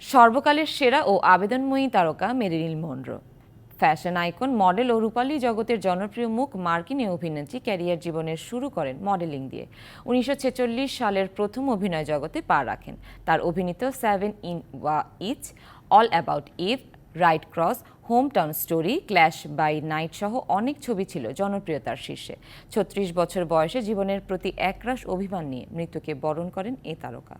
সর্বকালের সেরা ও আবেদনময়ী তারকা Marilyn Monroe. Fashion icon, model ও রূপালী জগতের জনপ্রিয় মুখ মার্কিন অভিনেত্রী ক্যারিয়ার জীবনের শুরু করেন মডেলিং দিয়ে। উনিশশো ছেচল্লিশ সালের প্রথম অভিনয় জগতে পা রাখেন। তার অভিনীত সেভেন ইন ওয়া itch, all about Eve, right cross, home town story, clash by night সহ অনেক ছবি ছিল জনপ্রিয়তার শীর্ষে। ছত্রিশ বছর বয়সে জীবনের প্রতি একরাশ অভিমান নিয়ে মৃত্যুকে বরণ করেন এই তারকা।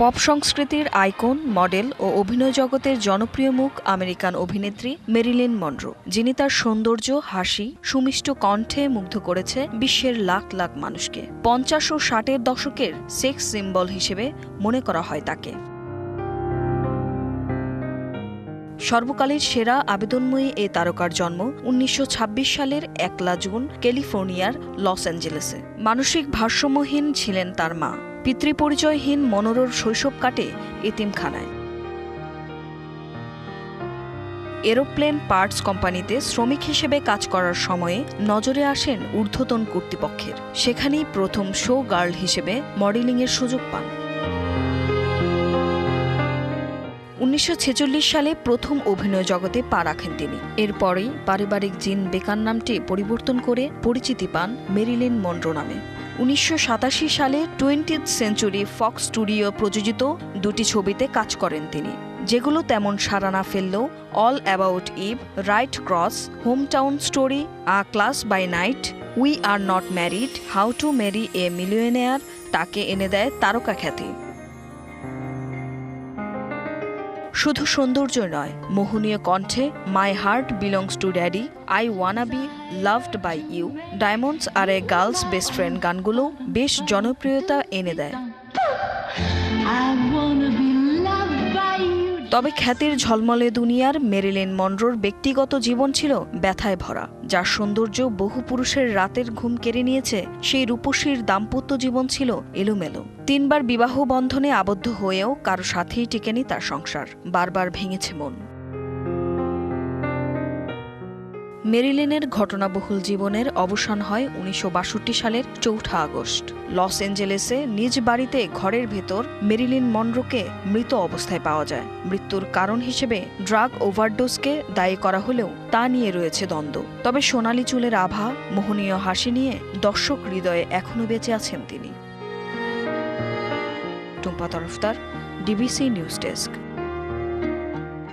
পপ সংস্কৃতির আইকন, মডেল ও অভিনয় জগতের জনপ্রিয় মুখ আমেরিকান অভিনেত্রী মেরিলিন মনরো, যিনি তার সৌন্দর্য, হাসি, সুমিষ্ট কণ্ঠে মুগ্ধ করেছে বিশ্বের লাখ লাখ মানুষকে। পঞ্চাশ ও ষাটের দশকের সেক্স সিম্বল হিসেবে মনে করা হয় তাকে। সর্বকালের সেরা আবেদনময়ী এই তারকার জন্ম উনিশশো ছাব্বিশ সালের একলা জুন ক্যালিফোর্নিয়ার লস অ্যাঞ্জেলেসে। মানসিক ভারসাম্যহীন ছিলেন তার মা। পিতৃপরিচয়হীন মনোরর শৈশব কাটে এতিমখানায়। এরোপ্লেন পার্টস কোম্পানিতে শ্রমিক হিসেবে কাজ করার সময়ে নজরে আসেন ঊর্ধ্বতন কর্তৃপক্ষের। সেখানেই প্রথম শো গার্ল হিসেবে মডেলিংয়ের সুযোগ পান। উনিশশো ছেচল্লিশ সালে প্রথম অভিনয় জগতে পা রাখেন তিনি। এরপরেই পারিবারিক জিন বেকার নামটি পরিবর্তন করে পরিচিতি পান মেরিলিন মন্ড্রো নামে। উনিশশো সাতাশি সালে টোয়েন্টিথ সেঞ্চুরি ফক্স স্টুডিও প্রযোজিত দুটি ছবিতে কাজ করেন তিনি, যেগুলো তেমন সাড়া না ফেললেও all about Eve right cross home town story a class by night we are not married how to marry a millionaire তাকে এনে দেয় তারকা খ্যাতি। শুধু সৌন্দর্য নয়, মোহনীয় কণ্ঠে my heart belongs to daddy I wanna be loved by you diamonds are a girls best friend গানগুলো বেশ জনপ্রিয়তা এনে দেয়। তবে খ্যাতির ঝলমলে দুনিয়ার মেরিলিন মন্ড্রোর ব্যক্তিগত জীবন ছিল ব্যথায় ভরা, যার সৌন্দর্য বহু পুরুষের রাতের ঘুম কেড়ে নিয়েছে, সেই রূপসীর দাম্পত্য জীবন ছিল এলোমেলো। তিনবার বিবাহ বন্ধনে আবদ্ধ হয়েও কারও সাথেই টিকেনি তার সংসার, বারবার ভেঙেছে মন। মেরিলিনের ঘটনাবহুল জীবনের অবসান হয় উনিশশো বাষট্টি সালের চৌঠা আগস্ট। লস এঞ্জেলেসে নিজ বাড়িতে ঘরের ভেতর মেরিলিন মনরোকে মৃত অবস্থায় পাওয়া যায়। মৃত্যুর কারণ হিসেবে ড্রাগ ওভারডোজকে দায়ী করা হলেও তা নিয়ে রয়েছে দ্বন্দ্ব। তবে সোনালি চুলের আভা, মোহনীয় হাসি নিয়ে দর্শক হৃদয়ে এখনও বেঁচে আছেন তিনি। Tumpa Tarafdar, DBC news desk.